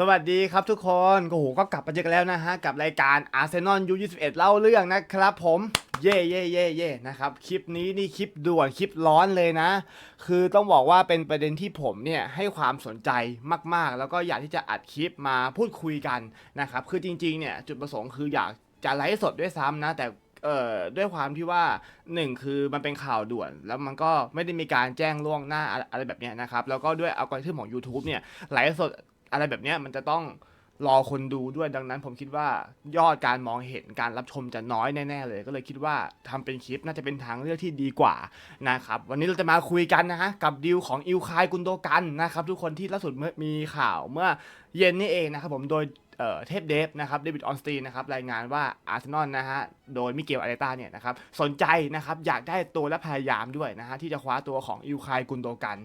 สวัสดีครับทุกคนโอ้โหก็กลับมาเจอกันแล้วนะฮะ กับรายการ Arsenal U21 เล่าเรื่องนะครับผมเย่เย่เย่เย่นะครับ คลิปนี้นี่คลิปด่วนคลิปร้อนเลยนะ คือต้องบอกว่าเป็นประเด็นที่ผมเนี่ยให้ความสนใจมากๆ แล้วก็อยากที่จะอัดคลิปมาพูดคุยกันนะครับ คือจริงๆเนี่ยจุดประสงค์คืออยากจะไลฟ์สดด้วยซ้ำนะ แต่เอ่อด้วยความที่ว่าหนึ่งคือมันเป็นข่าวด่วน แล้วมันก็ไม่ได้มีการแจ้งล่วงหน้าอะไรแบบเนี้ยนะครับ แล้วก็ด้วยอัลกอริทึมของ YouTube เนี่ยไลฟ์สด อะไรแบบเนี้ยมันจะต้องรอคนดูด้วยดังนั้น ผมคิดว่ายอดการมองเห็นการรับชมจะน้อยแน่ๆเลย ก็เลยคิดว่าทำเป็นคลิปน่าจะเป็นทางเลือกที่ดีกว่านะครับวันนี้เราจะมาคุยกันนะฮะกับดีลของอิวคายกุนโดกันนะครับทุกคนที่ล่าสุดเมื่อมีข่าวเมื่อเย็นนี่เองนะครับผมโดย เทพเดฟนะครับเดวิดออนสตีนนะครับรายงานว่าอาร์เซนอลนะฮะโดยมิเกลอาร์เตต้าเนี่ยนะครับสนใจนะครับอยากได้ตัวและพยายามด้วยนะฮะที่จะคว้าตัวของอิลคายกุนโดกัน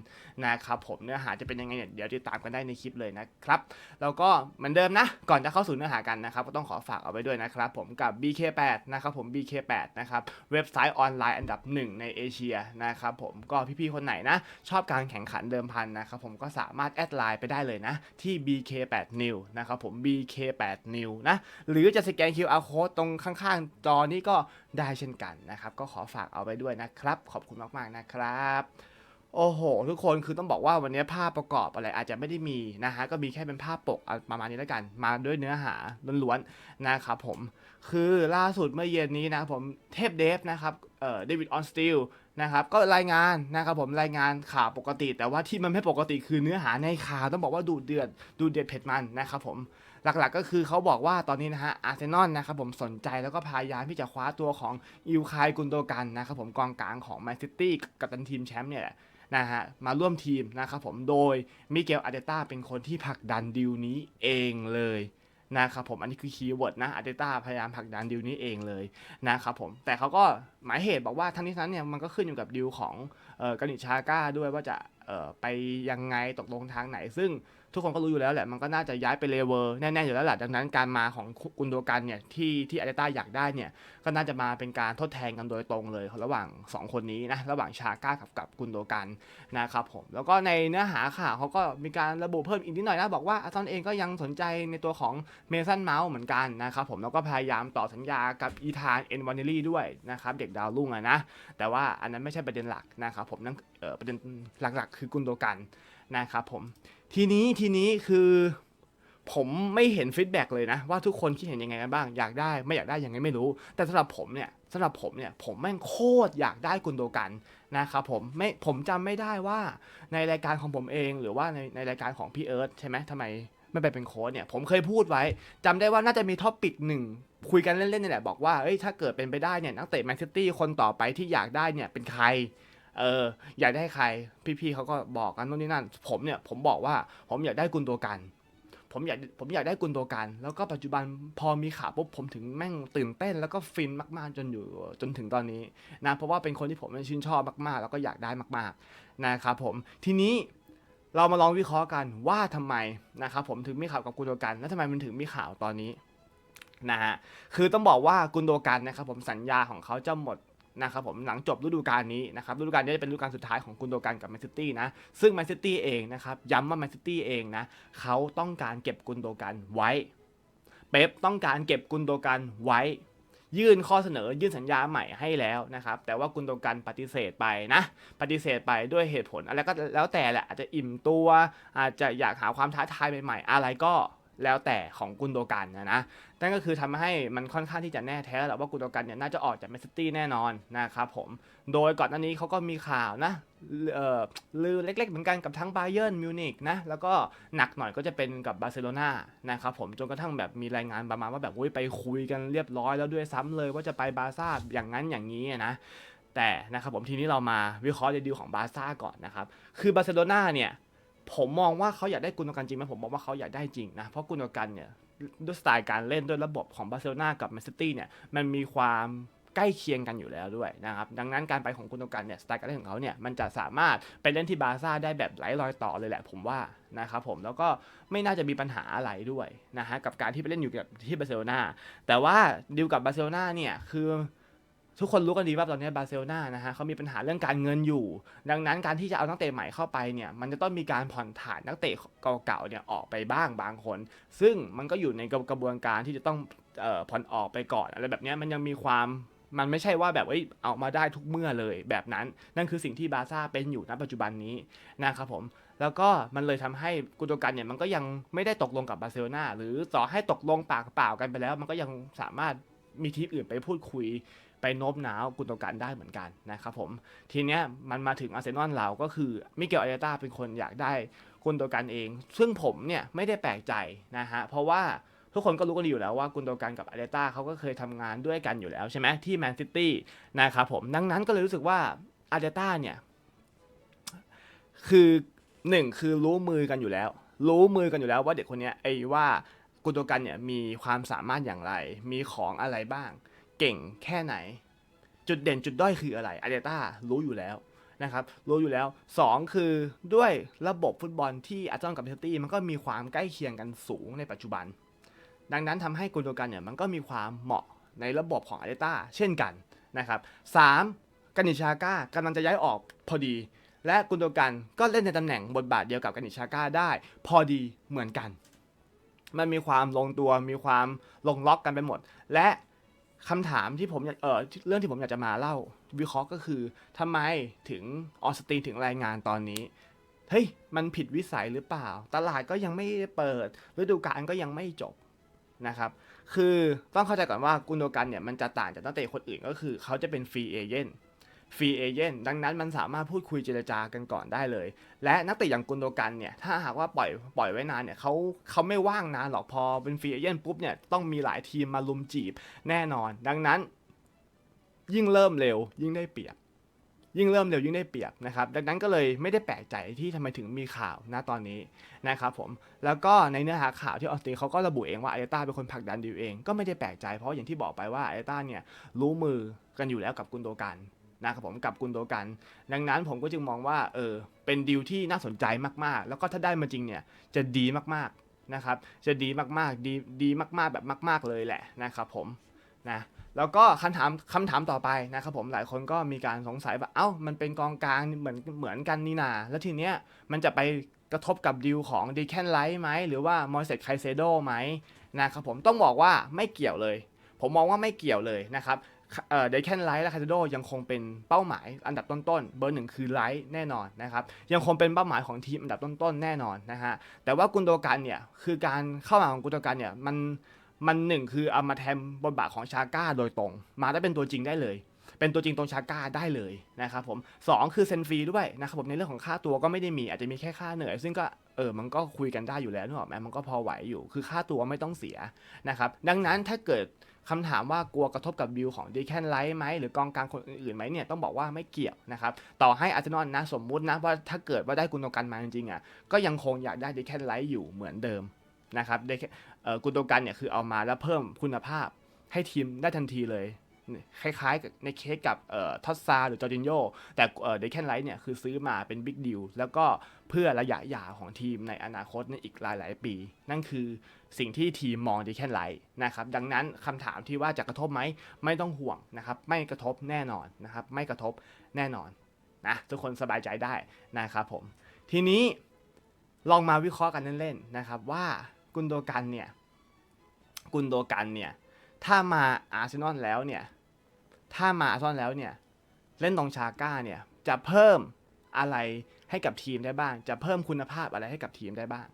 นะครับผมเนื้อหาจะเป็นยังไงเนี่ยเดี๋ยวติดตามกันได้ในคลิปเลยนะครับแล้วก็เหมือนเดิมนะ ก่อนจะเข้าสู่เนื้อหากันนะครับก็ต้องขอฝากเอาไว้ด้วยนะครับผมกับ BK8 นะครับผม BK8 นะครับเว็บไซต์ออนไลน์อันดับหนึ่งในเอเชียนะครับผมก็พี่ๆคนไหนนะชอบการแข่งขันเดิมพันนะครับผมก็สามารถแอดไลน์ไปได้เลยนะที่ BK8 New นะครับผม BK8 New นะ หรือจะสแกน QR code ตรงข้างๆ จอนี้ก็ได้เช่นกันนะครับ ก็ขอฝากเอาไว้ด้วยนะครับ ขอบคุณมากๆนะครับโอ้โห ทุกคนคือต้องบอกว่าวันนี้ภาพประกอบอะไรอาจจะไม่ได้มีนะฮะก็มีแค่เป็นภาพปกประมาณนี้แล้วกัน มาด้วยเนื้อหาล้วนๆนะครับผมคือล่าสุดเมื่อเย็นนี้นะผมเทพเดฟนะครับเอ่อเดวิดออนสตีลนะครับก็รายงานนะครับผมรายงานข่าวปกติ แต่ว่าที่มันไม่ปกติคือเนื้อหาในข่าวต้องบอกว่าดูเดือดดูเดือดเผ็ดมันนะครับผม หลักๆก็คือเขาบอกว่าตอนนี้นะฮะอาร์เซนอลนะครับผมสนใจแล้วก็พยายามที่จะคว้าตัวของอิลคายกุนโดกันนะครับผมกองกลางของแมนซิตี้กับตันทีมแชมป์เนี่ยนะฮะมาร่วมทีมนะครับผมโดยมิเกลอาร์เตต้าเป็นคนที่ผลักดันดีลนี้เองเลยนะครับผมอันนี้คือคีย์เวิร์ดนะอาร์เตต้าพยายามผลักดันดีลนี้เองเลยนะครับผมแต่เขาก็หมายเหตุบอกว่าทั้งนี้ทั้งนั้นเนี่ยมันก็ขึ้นอยู่กับดีลของออกานิชาก้าด้วยว่าจะไปยังไงตกลงทางไหนซึ่ง ทุกคนก็รู้อยู่แล้วแหละมันก็น่าจะย้ายไปเลเวอร์แน่ๆอยู่แล้วแหละดังนั้นการมาของกุนโดกันเนี่ยที่ที่อาร์เตต้าอยากได้เนี่ยก็น่าจะมาเป็นการทดแทนกันโดยตรงเลย ระหว่าง 2 คนนี้นะระหว่างชาก้ากับกับกุนโดกันนะครับผมแล้วก็ในเนื้อหาข่าวเขาก็มีการระบุเพิ่มอีกนิดหน่อยนะบอกว่าอาร์ตอนเองก็ยังสนใจในตัวของเมสันเมาส์เหมือนกันนะครับผมแล้วก็พยายามต่อสัญญากับอีธานเอ็นวานเนลี่ด้วยนะครับเด็กดาวรุ่งอะนะแต่ว่าอันนั้นไม่ใช่ประเด็นหลักนะครับผมนั่นประเด็นหลักๆ คือกุนโดกัน นะครับผม ทีนี้ทีนี้คือผมไม่เห็นฟีดแบ็กเลยนะ ว่าทุกคนคิดเห็นยังไงกันบ้าง อยากได้ไม่อยากได้ยังไงไม่รู้ แต่สำหรับผมเนี่ยสำหรับผมเนี่ยผมแม่งโคตรอยากได้กุนโดกันนะครับผมไม่ผมจำไม่ได้ว่าในรายการของผมเองหรือว่าในในรายการของพี่เอิร์ธใช่ไหมทำไมไม่ไปเป็นโค้ชเนี่ยผมเคยพูดไว้จำได้ว่าน่าจะมีท็อปิกหนึ่งคุยกันเล่นๆนี่แหละบอกว่าเอ้ยถ้าเกิดเป็นไปได้เนี่ยนักเตะแมนซิตี้คนต่อไปที่อยากได้เนี่ยเป็นใคร เอออยากได้ใครพี่ๆเขาก็บอกกันโน่นนี่นั่น ผมเนี่ยผมบอกว่าผมอยากได้กุนตัวกัน ผมอยากผมอยากได้กุนตัวกัน แล้วก็ปัจจุบันพอมีข่าวปุ๊บผมถึงแม่งตื่นเต้น แล้วก็ฟินมากๆจนอยู่จนถึงตอนนี้นะเพราะว่าเป็นคนที่ผมชื่นชอบมากๆ แล้วก็อยากได้มากๆนะครับผมทีนี้เรามาลองวิเคราะห์กันว่าทำไมนะครับผมถึงมีข่าวกับกุนตัวกัน แล้วทำไมมันถึงมีข่าวตอนนี้นะฮะคือต้องบอกว่ากุนโดกันนะครับผมสัญญาของเขาจะหมด นะครับผมหลังจบฤดูกาลนี้นะครับฤดูกาลนี้จะเป็นฤดูกาลสุดท้ายของกุนโดกันกับแมนซิตี้นะซึ่งแมนซิตี้เองนะครับย้ำว่าแมนซิตี้เองนะเขาต้องการเก็บกุนโดกันไว้เป๊ปต้องการเก็บกุนโดกันไว้ ยื่นข้อเสนอยื่นสัญญาใหม่ให้แล้วนะครับแต่ว่ากุนโดกันปฏิเสธไปนะปฏิเสธไปด้วยเหตุผลอะไรก็แล้วแต่แหละอาจจะอิ่มตัวอาจจะอยากหาความท้าทายใหม่ๆ อะไรก็ แล้วแต่ของกุนโดกันนะนะนั่นก็คือทำให้มันค่อนข้างที่จะแน่แท้แล้วว่ากุนโดกันเนี่ยน่าจะออกจากแมนซิตี้แน่นอนนะครับผมโดยก่อนหน้านี้เขาก็มีข่าวนะเอ่อลือเล็กๆเหมือนกันกับทั้งบาเยิร์นมิวนิกนะแล้วก็หนักหน่อยก็จะเป็นกับบาร์เซโลนานะครับผมจนกระทั่งแบบมีรายงานประมาณว่าแบบอุ้ยไปคุยกันเรียบร้อยแล้วด้วยซ้ำเลยว่าจะไปบาร์ซ่าอย่างนั้นอย่างนี้นะแต่นะครับผมทีนี้เรามาวิเคราะห์ในดีลของบาร์ซ่าก่อนนะครับ คือบาร์เซโลนาเนี่ย ผมมองว่าเขาอยากได้กุนโดกันจริงไหมผมมองว่าเขาอยากได้จริงนะ เพราะกุนโดกันเนี่ยด้วยสไตล์การเล่นด้วยระบบของบาร์เซโลนากับแมนซิตี้เนี่ยมันมีความใกล้เคียงกันอยู่แล้วด้วยนะครับ ดังนั้นการไปของกุนโดกันเนี่ยสไตล์การเล่นของเขาเนี่ยมันจะสามารถไปเล่นที่บาร์ซ่าได้แบบไร้รอยต่อเลยแหละ ผมว่านะครับผมแล้วก็ไม่น่าจะมีปัญหาอะไรด้วยนะฮะกับการที่ไปเล่นอยู่กับที่บาร์เซโลนาแต่ว่าดีลกับบาร์เซโลนาเนี่ยคือ ทุกคนรู้กันดีว่าตอนนี้บาร์เซโลนานะฮะเขามีปัญหาเรื่องการเงินอยู่ ดังนั้นการที่จะเอานักเตะใหม่เข้าไปเนี่ยมันจะต้องมีการผ่อนถ่ายนักเตะเก่าๆเนี่ยออกไปบ้างบางคน ซึ่งมันก็อยู่ในกระบวนการที่จะต้องออผ่อนออกไปก่อนอะไรแบบนี้มันยังมีความมันไม่ใช่ว่าแบบเอ้ยเอามาได้ทุกเมื่อเลยแบบนั้น นั่นคือสิ่งที่บาร์ซ่าเป็นอยู่ณปัจจุบันนี้นะครับผม แล้วก็มันเลยทำให้กุนโดกันเนี่ยมันก็ยังไม่ได้ตกลงกับบาร์เซโลนาหรือต่อให้ตกลงปากเปล่ากันไปแล้ว มันก็ยังสามารถมีทีมอื่นไปพูดคุย ไปโน้มน้าวกุนโดกันได้เหมือนกันนะครับผมทีเนี้ยมันมาถึงอาร์เซนอลเราก็คือมิเกลอาร์เตต้าเป็นคนอยากได้กุนโดกันเอง ซึ่งผมเนี่ยไม่ได้แปลกใจนะฮะเพราะว่าทุกคนก็รู้กันอยู่แล้วว่ากุนโดกันกับอาร์เตต้าเขาก็เคยทำงานด้วยกันอยู่แล้วใช่ไหมที่แมนซิตี้นะครับผมดังนั้นก็เลยรู้สึกว่าอาร์เตต้าเนี่ยคือหนึ่งคือรู้มือกันอยู่แล้ว รู้มือกันอยู่แล้วว่าเด็กคนเนี้ยไอ้ว่ากุนโดกันเนี่ยมีความสามารถอย่างไร มีของอะไรบ้าง เก่งแค่ไหน จุดเด่นจุดด้อยคืออะไรอาร์เตต้ารู้อยู่แล้วนะครับรู้อยู่แล้วสองคือด้วยระบบฟุตบอลที่อาร์เซนอลกับเชลซีมันก็มีความใกล้เคียงกันสูงในปัจจุบัน ดังนั้นทำให้กุนโดกันเนี่ยมันก็มีความเหมาะในระบบของอาร์เตต้าเช่นกันนะครับสามกานิชาก้ากำลังจะย้ายออกพอดี และกุนโดกันก็เล่นในตำแหน่งบทบาทเดียวกับกานิชาก้าได้ พอดีเหมือนกัน มันมีความลงตัวมีความลงล็อกกันไปหมด และ คำถามที่ผมอยากเออเรื่องที่ผมอยากจะมาเล่าวิเคราะห์ก็คือทำไมถึงออสตีนถึงรายงานตอนนี้เฮ้ยมันผิดวิสัยหรือเปล่า ตลาดก็ยังไม่เปิดฤดูกาลก็ยังไม่จบนะครับ คือต้องเข้าใจก่อนว่ากุนโดกันเนี่ยมันจะต่างจากนักเตะคนอื่นก็คือ เขาจะเป็นฟรีเอเจนต์ ฟรีเอเจนต์ดังนั้นมันสามารถพูดคุยเจรจากันก่อนได้เลย และนักเตะอย่างกุนโดกันเนี่ยถ้าหากว่าปล่อยปล่อยไว้นานเนี่ยเขาเขาไม่ว่างนานหรอกพอเป็นฟรีเอเจนต์ปุ๊บเนี่ยต้องมีหลายทีมมาลุมจีบแน่นอน ดังนั้น ยิ่งเริ่มเร็วยิ่งได้เปรียบ ยิ่งเริ่มเร็วยิ่งได้เปรียบนะครับ ดังนั้นก็เลยไม่ได้แปลกใจที่ทำไมถึงมีข่าวณตอนนี้นะครับผมแล้วก็ในเนื้อหาข่าวที่ออสตินเขาก็ระบุเองว่าอาต้าเป็นคนผลักดันดิวเองก็ไม่ได้แปลกใจเพราะอย่างที่บอกไปว่าอาร์เตต้าเนี่ยรู้มือกันอยู่แล้วกับกุนโดกัน นะครับผมกับกุนโดกัน ดังนั้นผมก็จึงมองว่าเออเป็นดีลที่น่าสนใจมากๆ แล้วก็ถ้าได้มาจริงเนี่ยจะดีมากๆนะครับจะดีมากๆดีดีมากๆแบบมาก ๆเลยแหละนะครับผมนะแล้วก็คำถามคำถามต่อไปนะครับผมหลายคนก็มีการสงสัยว่าเอ้ามันเป็นกองกลางเหมือนเหมือนกันนี่นา แล้วทีเนี้ยมันจะไปกระทบกับดีลของดีแคนไลท์ไหมหรือว่ามอร์เซตไคเซโดไหมนะครับผมต้องบอกว่าไม่เกี่ยวเลย ผมมองว่าไม่เกี่ยวเลยนะครับ เอ่อเดแคนไลท์และคาเซโดยังคงเป็นเป้าหมายอันดับต้นๆ เบอร์หนึ่งคือไลท์แน่นอนนะครับยังคงเป็นเป้าหมายของทีมอันดับต้นๆ แน่นอนนะฮะแต่ว่ากุนโดกันเนี่ยคือการเข้ามาของกุนโดกันเนี่ยมันมันหนึ่งคือเอามาแทนบทบาทของชาก้าโดยตรง มาได้เป็นตัวจริงได้เลย เป็นตัวจริงตรงชาก้าได้เลยนะครับผมสองคือเซนฟรีด้วยนะครับผมในเรื่องของค่าตัวก็ไม่ได้มีอาจจะมีแค่ค่าเหนื่อย ซึ่งก็เออมันก็คุยกันได้อยู่แล้วนึกออกไหมมันก็พอไหวอยู่ คือค่าตัวไม่ต้องเสียนะครับดังนั้นถ้าเกิด คำถามว่ากลัวกระทบกับวิวของดีแคนไลท์ไหมหรือกองกลางคนอื่นๆไหมเนี่ยต้องบอกว่าไม่เกี่ยวนะครับต่อให้อาร์เซนอลนะสมมุตินะว่าถ้าเกิดว่าได้กุนโดกันมาจริงๆอะก็ยังคงอยากได้ดีแคนไลท์อยู่เหมือนเดิมนะครับเดเอ่อกุนโดกันเนี่ยคือเอามาแล้วเพิ่มคุณภาพให้ทีมได้ทันทีเลย คล้ายๆในเคสกับเอ่อทอสซาหรือจอร์จินโยแต่เอ่อเดแคนไลท์เนี่ยคือซื้อมาเป็นบิ๊กดิวแล้วก็เพื่อระยะยาวของทีมในอนาคตในอีกหลาย ๆ ปี นั่นคือสิ่งที่ทีมมองเดแคนไลท์นะครับดังนั้นคำถามที่ว่าจะกระทบไหมไม่ต้องห่วงนะครับไม่กระทบแน่นอนนะครับไม่กระทบแน่นอนนะทุกคนสบายใจได้นะครับผมทีนี้ลองมาวิเคราะห์กันเล่นๆนะครับว่ากุนโดกันเนี่ยกุนโดกันเนี่ย ถ้ามาอาร์เซนอลแล้วเนี่ย ถ้ามาอาร์เซนอลแล้วเนี่ย เล่นตรงชาก้าเนี่ย จะเพิ่มอะไรให้กับทีมได้บ้าง จะเพิ่มคุณภาพอะไรให้กับทีมได้บ้าง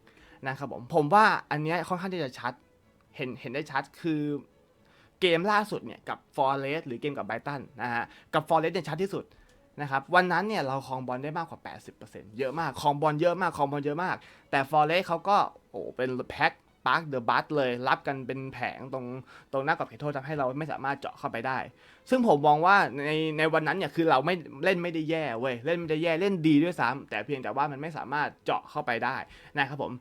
นะครับผม ผมว่าอันเนี้ยค่อนข้างที่จะชัด เห็นเห็นได้ชัดคือเกมล่าสุดเนี่ยกับฟอร์เรสหรือเกมกับไบรตันนะฮะ กับฟอร์เรสเนี่ยชัดที่สุดนะครับ วันนั้นเนี่ยเราคองบอลได้มากกว่า 80%เยอะมากคองบอลเยอะมากคองบอลเยอะมาก แต่ฟอร์เรสเขาก็โอ้เป็นแพ็ค ปาร์คเดอะบัสเลยรับกันเป็นแผงตรงตรงหน้ากับเขตโทษทำให้เราไม่สามารถเจาะเข้าไปได้ ซึ่งผมมองว่าในในวันนั้นเนี่ยคือเราไม่เล่นไม่ได้แย่เว้ยเล่นไม่ได้แย่เล่นดีด้วยซ้ำแต่เพียงแต่ว่ามันไม่สามารถเจาะเข้าไปได้นะครับผม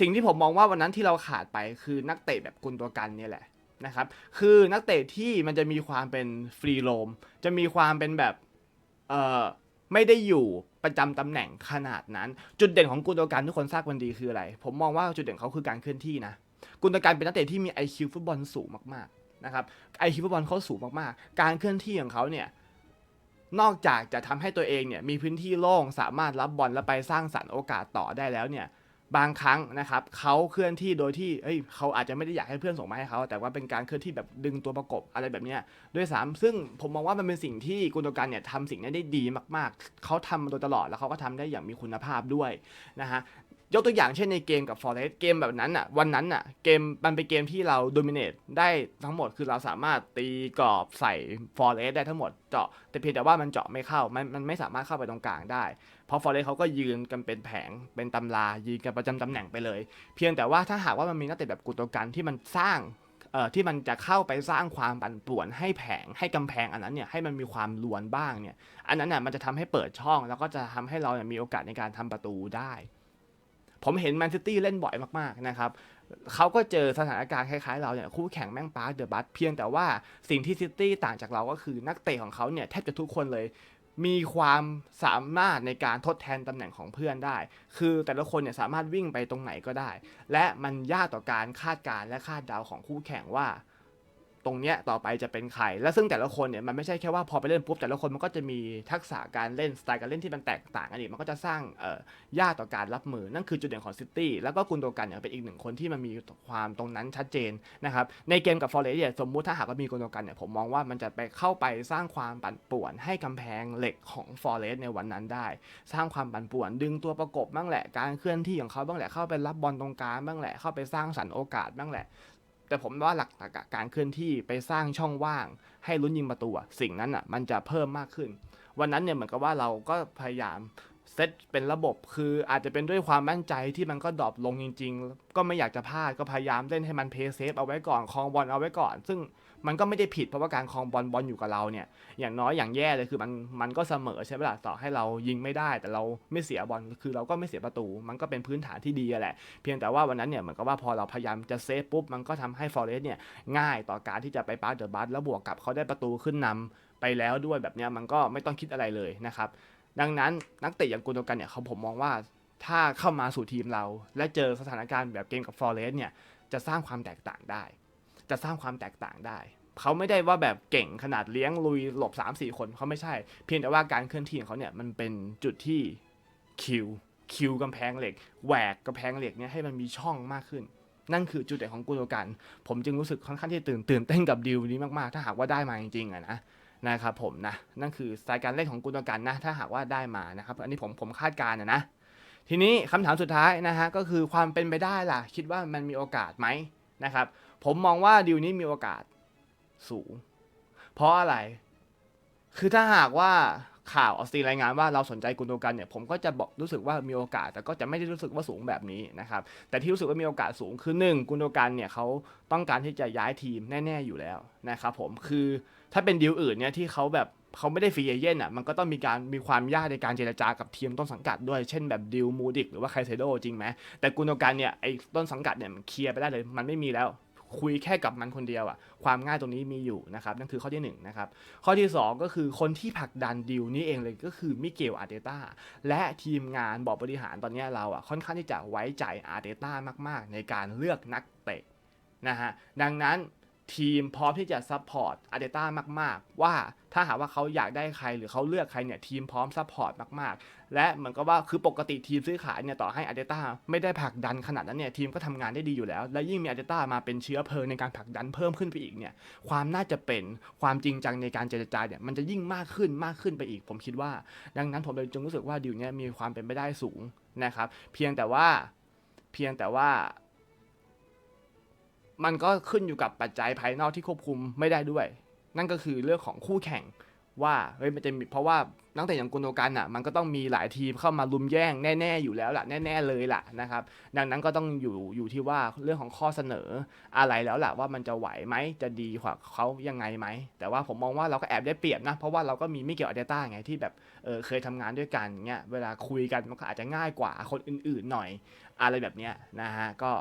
สิ่งที่ผมมองว่าวันนั้นที่เราขาดไปคือนักเตะแบบกุนตัวกันเนี่ยแหละนะครับคือนักเตะที่มันจะมีความเป็นฟรีโรมจะมีความเป็นแบบเอ่อไม่ได้อยู่ ประจำตำแหน่งขนาดนั้น จุดเด่นของกุนตัวกันทุกคนทราบกันดีคืออะไร ผมมองว่าจุดเด่นเขาคือการเคลื่อนที่นะกุนตการเป็นนักเตะที่มี IQ ฟุตบอลสูงมากๆนะครับไอคิวฟุตบอลเขาสูงมากๆ การเคลื่อนที่ของเขาเนี่ยนอกจากจะทำให้ตัวเองเนี่ยมีพื้นที่โล่งสามารถรับบอลแล้วไปสร้างสรรค์โอกาสต่อได้แล้วเนี่ย บางครั้งนะครับเขาเคลื่อนที่โดยที่เฮ้ยเขาอาจจะไม่ได้อยากให้เพื่อนส่งมาให้เขาแต่ว่าเป็นการเคลื่อนที่แบบดึงตัวประกบอะไรแบบนี้ด้วยซ้ำซึ่งผมมองว่ามันเป็นสิ่งที่กุนโดกันเนี่ยทำสิ่งนี้ได้ดีมากๆ เขาทำมาโดยตลอดแล้วเขาก็ทำได้อย่างมีคุณภาพด้วยนะฮะ ยกตัวอย่างเช่นในเกมกับ Forest เกมแบบนั้นอะวันนั้นอะเกมมันเป็นเกมที่เรา dominate ได้ทั้งหมดคือเราสามารถตีกรอบใส่ Forest ได้ทั้งหมดเจาะแต่เพียงแต่ว่ามันเจาะไม่เข้ามันมันไม่สามารถเข้าไปตรงกลางได้ เพราะ Forest เขาก็ยืนกันเป็นแผงเป็นตำรายืนกันประจำตำแหน่งไปเลย เพียงแต่ว่าถ้าหากว่ามันมีนักเตะแบบกุตกันที่มันสร้างเอ่อที่มันจะเข้าไปสร้างความปั่นป่วนให้แผงให้กำแพงอันนั้นเนี่ยให้มันมีความลวนบ้างเนี่ยอันนั้นน่ะมันจะทำให้เปิดช่อง แล้วก็จะทำให้เราเนี่ยมีโอกาสในการทำประตูได้ ผมเห็นแมนซิตี้เล่นบ่อยมากๆนะครับเขาก็เจอสถานการณ์คล้ายๆเราเนี่ยคู่แข่งแม่งปาร์คเดอะบัสเพียงแต่ว่าสิ่งที่ซิตี้ต่างจากเราก็คือนักเตะของเขาเนี่ยแทบจะทุกคนเลยมีความสามารถในการทดแทนตำแหน่งของเพื่อนได้ คือแต่ละคนเนี่ยสามารถวิ่งไปตรงไหนก็ได้ และมันยากต่อการคาดการและคาดเดาของคู่แข่งว่า ตรงเนี้ยต่อไปจะเป็นใครและซึ่งแต่ละคนเนี่ยมันไม่ใช่แค่ว่าพอไปเล่นปุ๊บแต่ละคนมันก็จะมีทักษะการเล่นสไตล์การเล่นที่มันแตกต่างกันอีกมันก็จะสร้างเอ่อยากต่อการรับมือนั่นคือจุดเด่นของซิตี้แล้วก็กุนโดกันเนี่ยเป็นอีกหนึ่งคนที่มันมีความตรงนั้นชัดเจนนะครับในเกมกับฟอร์เรสเนี่ยสมมุติถ้าหากว่ามีกุนโดกันเนี่ยผมมองว่ามันจะไปเข้าไปสร้างความปั่นป่วนให้กำแพงเหล็กของฟอร์เรสในวันนั้นได้ สร้างความปั่นป่วน ดึงตัวประกบบ้างแหละการเคลื่อนที่ของเขาบ้างแหละเข้าไปรับบอลตรงกลางบ้างแหละเข้าไปสร้างสรรค์โอกาสบ้างแหละ แต่ผมว่าหลักตรรกะการเคลื่อนที่ไปสร้างช่องว่าง ให้ลุ้นยิงประตูสิ่งนั้นอะมันจะเพิ่มมากขึ้น วันนั้นเนี่ยเหมือนกับว่าเราก็พยายาม เซตเป็นระบบคืออาจจะเป็นด้วยความมั่นใจที่มันก็ดรอปลงจริง ๆ ก็ไม่อยากจะพลาดก็พยายามเล่นให้มันเพย์เซฟเอาไว้ก่อนคลองบอลเอาไว้ก่อน ซึ่งมันก็ไม่ได้ผิดเพราะว่าการคลองบอลบอลอยู่กับเราเนี่ย อย่างน้อยอย่างแย่เลยคือมันมันก็เสมอใช่ไหมล่ะต่อให้เรายิงไม่ได้ แต่เราไม่เสียบอลคือเราก็ไม่เสียประตู มันก็เป็นพื้นฐานที่ดีแหละ เพียงแต่ว่าวันนั้นเนี่ยเหมือนกับว่าพอเราพยายามจะเซฟปุ๊บมันก็ทำให้ฟอร์เรสเนี่ยง่ายต่อการที่จะไปปาร์เดอะบัสแล้วบวกกับเขาได้ประตูขึ้นนำไปแล้วด้วยแบบเนี้ยมันก็ไม่ต้องคิดอะไรเลยนะครับ ดังนั้นนักเตะอย่างกุนโดกันเนี่ยเขาผมมองว่าถ้าเข้ามาสู่ทีมเรา และเจอสถานการณ์แบบเกมกับฟอร์เรสเนี่ยจะสร้างความแตกต่างได้ จะสร้างความแตกต่างได้ เขาไม่ได้ว่าแบบเก่งขนาดเลี้ยงลุยหลบ 3 4 คนเขาไม่ใช่ เพียงแต่ว่าการเคลื่อนที่ของเขาเนี่ยมันเป็นจุดที่คิวคิวกำแพงเหล็กแหวกกำแพงเหล็กเนี่ยให้มันมีช่องมากขึ้น นั่นคือจุดเด่นของกุนโดกัน ผมจึงรู้สึกค่อนข้างที่ตื่นตื่นเต้นกับดีลนี้มากๆ ถ้าหากว่าได้มาจริงๆอะนะ นะครับผมนะนั่นคือสไตล์การเล่นของกุนโดกันนะ ถ้าหากว่าได้มานะครับ อันนี้ผมผมคาดการณ์นะนะทีนี้คำถามสุดท้ายนะฮะก็คือความเป็นไปได้ล่ะ คิดว่ามันมีโอกาสไหมนะครับ ผมมองว่าดีลนี้มีโอกาสสูง เพราะอะไร คือถ้าหากว่าข่าวออสตีรายงานว่าเราสนใจกุนโดกันเนี่ยผมก็จะบอกรู้สึกว่ามีโอกาส แต่ก็จะไม่ได้รู้สึกว่าสูงแบบนี้นะครับแต่ที่รู้สึกว่ามีโอกาสสูงคือหนึ่งกุนโดกันเนี่ยเขาต้องการที่จะย้ายทีมแน่ ๆอยู่แล้วนะครับผมคือ ถ้าเป็นดีลอื่นเนี่ยที่เขาแบบเขาไม่ได้ฟรีเอเย่นอะมันก็ต้องมีการมีความยากในการเจรจากับทีมต้นสังกัดด้วย เช่นแบบดิวมูดิกหรือว่าไคเซโดจริงไหมแต่กุนโดกันเนี่ยไอ้ต้นสังกัดเนี่ยมันเคลียร์ไปได้เลย มันไม่มีแล้วคุยแค่กับมันคนเดียวอะความง่ายตรงนี้มีอยู่นะครับนั่นคือข้อที่หนึ่งนะครับข้อที่สองก็คือคนที่ผลักดันดิวนี้เองเลยก็คือมิเกลอาร์เตต้าและทีมงานบอร์ดบริหารตอนนี้เราอะค่อนข้างที่จะไว้ใจอาร์เตต้ามาก ๆ ในการเลือกนักเตะนะฮะดังนั้น ทีมพร้อมที่จะซัพพอร์ตอาร์เตต้ามาก ๆ ว่าถ้าหากว่าเขาอยากได้ใครหรือเขาเลือกใครเนี่ยทีมพร้อมซัพพอร์ตมาก ๆ และเหมือนกับว่าคือปกติทีมซื้อขายเนี่ยต่อให้อาร์เตต้าไม่ได้ผลักดันขนาดนั้นเนี่ยทีมก็ทำงานได้ดีอยู่แล้ว และยิ่งมีอาร์เตต้ามาเป็นเชื้อเพลิงในการผลักดันเพิ่มขึ้นไปอีกเนี่ยความน่าจะเป็นความจริงจังในการเจรจาเนี่ยมันจะยิ่งมากขึ้นมากขึ้นไปอีก ผมคิดว่า ดังนั้นผมเลยจึงรู้สึกว่าดิวเนี่ยมีความเป็นไปได้สูงนะครับเพียงแต่ว่าเพียงแต่ว่า มันก็ขึ้นอยู่กับปัจจัยภายนอกที่ควบคุมไม่ได้ด้วย นั่นก็คือเรื่องของคู่แข่งว่าเฮ้ยมันจะมีเพราะว่าตั้งแต่อย่างกุนโดกันอะ มันก็ต้องมีหลายทีมเข้ามาลุมแย่งแน่ ๆ อยู่แล้วล่ะ แน่ ๆ เลยล่ะนะครับ ดังนั้นก็ต้องอยู่อยู่ที่ว่าเรื่องของข้อเสนออะไรแล้วล่ะว่ามันจะไหวไหมจะดีกว่าเขายังไงไหม แต่ว่าผมมองว่าเราก็แอบได้เปรียบนะ เพราะว่าเราก็มีไมิเกลอาร์เตต้าไงที่แบบเออเคยทำงานด้วยกันเงี้ยเวลาคุยกันมันก็อาจจะง่ายกว่าคนอื่นๆหน่อย อะไรแบบเนี้ยนะฮะก็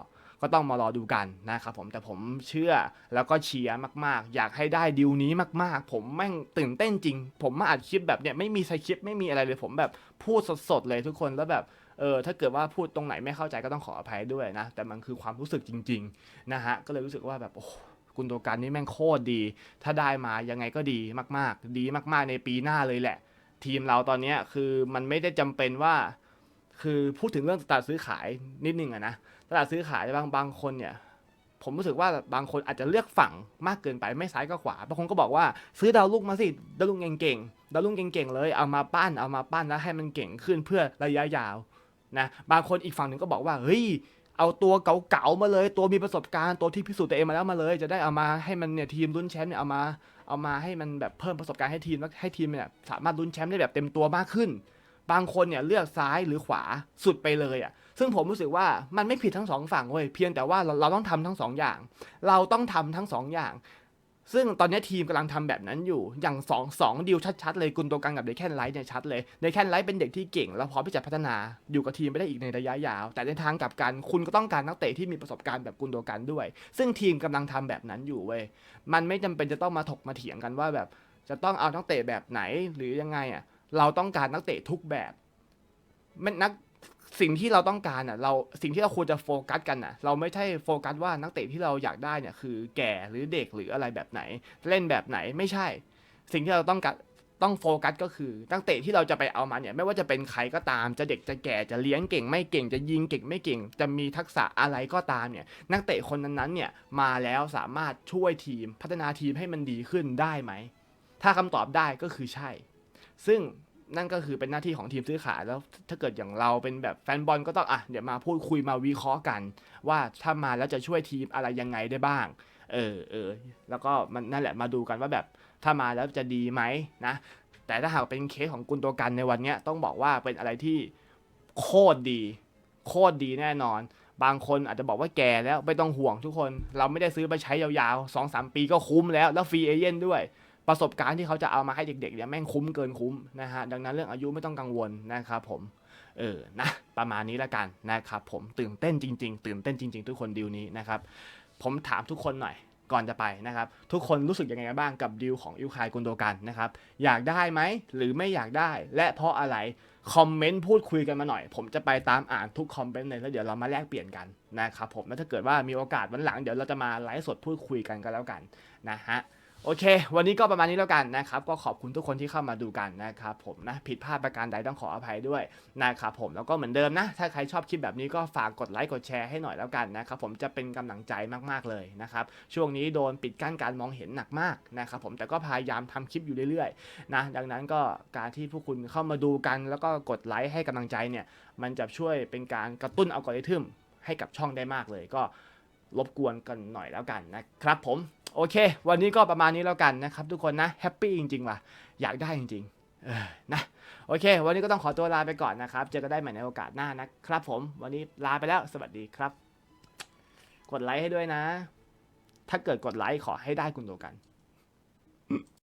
ก็ต้องมารอดูกันนะครับผมแต่ผมเชื่อแล้วก็เชียร์มากๆ อยากให้ได้ดิวนี้มากๆ ผมแม่งตื่นเต้นจริง ผมมาอัดคลิปแบบเนี้ยไม่มีสคริปต์ไม่มีอะไรเลย ผมแบบพูดสดๆเลยทุกคนแล้วแบบเออถ้าเกิดว่าพูดตรงไหนไม่เข้าใจก็ต้องขออภัยด้วยนะ แต่มันคือความรู้สึกจริงๆนะฮะก็เลยรู้สึกว่าแบบโอ้กุกุนโดกันนี่แม่งโคตรดี ถ้าได้มายังไงก็ดีมากๆ ดีมากๆในปีหน้าเลยแหละ ทีมเราตอนเนี้ยคือมันไม่ได้จำเป็นว่า คือพูดถึงเรื่องตลาดซื้อขายนิดนึงอะนะ ตลาดซื้อขายบางบางคนเนี่ยผมรู้สึกว่าบางคนอาจจะเลือกฝั่งมากเกินไปไม่ซ้ายก็ขวาบางคนก็บอกว่า ซื้อดาวลูกมาสิดาวลูกเก่งๆดาวลูกเก่งๆเลยเอามาปั้นเอามาปั้นแล้วให้มันเก่งขึ้นเพื่อระยะยาวนะบางคนอีกฝั่งหนึ่งก็บอกว่าเฮ้ยเอาตัวเก่าๆมาเลย ตัวมีประสบการณ์ตัวที่พิสูจน์ตัวเองมาแล้วมาเลย จะได้เอามาให้มันเนี่ยทีมลุ้นแชมป์เนี่ยเอามาเอามาให้มันแบบเพิ่มประสบการณ์ให้ทีมให้ทีมเนี่ยสามารถลุ้นแชมป์ได้แบบเต็มตัวมากขึ้น บางคนเนี่ยเลือกซ้ายหรือขวาสุดไปเลยอะ ซึ่งผมรู้สึกว่ามันไม่ผิดทั้งสองฝั่งเว้ยเพียงแต่ว่าเราเราต้องทำทั้งสองอย่าง เราต้องทำทั้งสองอย่าง ซึ่งตอนนี้ทีมกำลังทำแบบนั้นอยู่อย่างสองสองดีลชัดๆเลยกุนโตกังกับเดแคนไลท์เนี่ยชัดเลยเดแคนไลท์เป็นเด็กที่เก่ง แล้วพร้อมที่จะพัฒนาอยู่กับทีมไปได้อีกในระยะยาว แต่ในทางกลับกันคุณก็ต้องการนักเตะที่มีประสบการณ์แบบกุนโตกันด้วย ซึ่งทีมกำลังทำแบบนั้นอยู่เว้ยมันไม่จำเป็นจะต้องมาถกมาเถียงกันว่าแบบจะต้องเอานักเตะแบบไหนหรือยังไงอะ เราต้องการนักเตะทุกแบบมันนักสิ่งที่เราต้องการอะเราสิ่งที่เราควรจะโฟกัสกันอะ เราไม่ใช่โฟกัสว่านักเตะที่เราอยากได้เนี่ยคือแก่หรือเด็กหรืออะไรแบบไหน เล่นแบบไหนไม่ใช่ สิ่งที่เราต้องการต้องโฟกัสก็คือนักเตะที่เราจะไปเอามาเนี่ยไม่ว่าจะเป็นใครก็ตามจะเด็กจะแก่จะเลี้ยงเก่ง ไม่เก่งจะยิงเก่งไม่เก่ง จะมีทักษะอะไรก็ตามเนี่ยนักเตะคนนั้นๆเนี่ยมาแล้วสามารถช่วยทีมพัฒนาทีมให้มันดีขึ้นได้ไหมถ้าคำตอบได้ก็คือใช่ ซึ่งนั่นก็คือเป็นหน้าที่ของทีมซื้อขายแล้วถ้าเกิดอย่างเราเป็นแบบแฟนบอลก็ต้องอะเดี๋ยวมาพูดคุยมาวิเคราะห์กัน ว่าถ้ามาแล้วจะช่วยทีมอะไรยังไงได้บ้าง เออเออแล้วก็มันนั่นแหละมาดูกันว่าแบบถ้ามาแล้วจะดีไหมนะแต่ถ้าหากเป็นเคสของกุนตัวกันในวันนี้ต้องบอกว่าเป็นอะไรที่โคตรดี โคตรดีแน่นอน บางคนอาจจะบอกว่าแก่แล้วไม่ต้องห่วงทุกคน เราไม่ได้ซื้อไปใช้ยาวๆ2อสปีก็คุ้มแล้ว แล้วฟรีเอเย่นด้วย ประสบการณ์ที่เขาจะเอามาให้เด็กๆเนี่ยแม่งคุ้มเกินคุ้มนะฮะดังนั้นเรื่องอายุไม่ต้องกังวลนะครับผมเออนะประมาณนี้แล้วกันนะครับผมตื่นเต้นจริง ๆ ตื่นเต้นจริง ๆ ทุกคนดีลนี้นะครับผมถามทุกคนหน่อยก่อนจะไปนะครับ ทุกคนรู้สึกยังไงกันบ้างกับดีลของอิวคายกุนโดกันนะครับ อยากได้ไหมหรือไม่อยากได้ และเพราะอะไรคอมเมนต์พูดคุยกันมาหน่อย ผมจะไปตามอ่านทุกคอมเมนต์เลยแล้วเดี๋ยวเรามาแลกเปลี่ยนกันนะครับผมแล้วถ้าเกิดว่ามีโอกาสวันหลังเดี๋ยวเราจะมาไลฟ์สดพูดคุยกันก็แล้วกันนะฮะ โอเค วันนี้ก็ประมาณนี้แล้วกันนะครับ ก็ขอบคุณทุกคนที่เข้ามาดูกันนะครับผมนะ ผิดพลาดประการใดต้องขออภัยด้วยนะครับผม แล้วก็เหมือนเดิมนะ ถ้าใครชอบคลิปแบบนี้ก็ฝากกดไลค์กดแชร์ให้หน่อยแล้วกันนะครับผม จะเป็นกำลังใจมากๆเลยนะครับ ช่วงนี้โดนปิดกั้นการมองเห็นหนักมากนะครับผม แต่ก็พยายามทำคลิปอยู่เรื่อยๆนะ ดังนั้นก็การที่พวกคุณเข้ามาดูกัน แล้วก็กดไลค์ให้กำลังใจเนี่ย มันจะช่วยเป็นการกระตุ้นอัลกอริทึมให้กับช่องได้มากเลย ก็ รบกวนกันหน่อยแล้วกันนะครับผมโอเค วันนี้ก็ประมาณนี้แล้วกันนะครับทุกคนนะแฮปปี้จริงๆว่ะอยากได้จริงๆนะโอเค วันนี้ก็ต้องขอตัวลาไปก่อนนะครับ เจอกันได้ใหม่ในโอกาสหน้านะครับผมวันนี้ลาไปแล้วสวัสดีครับ กดไลค์ให้ด้วยนะ ถ้าเกิดกดไลค์ขอให้ได้คุณตัวกัน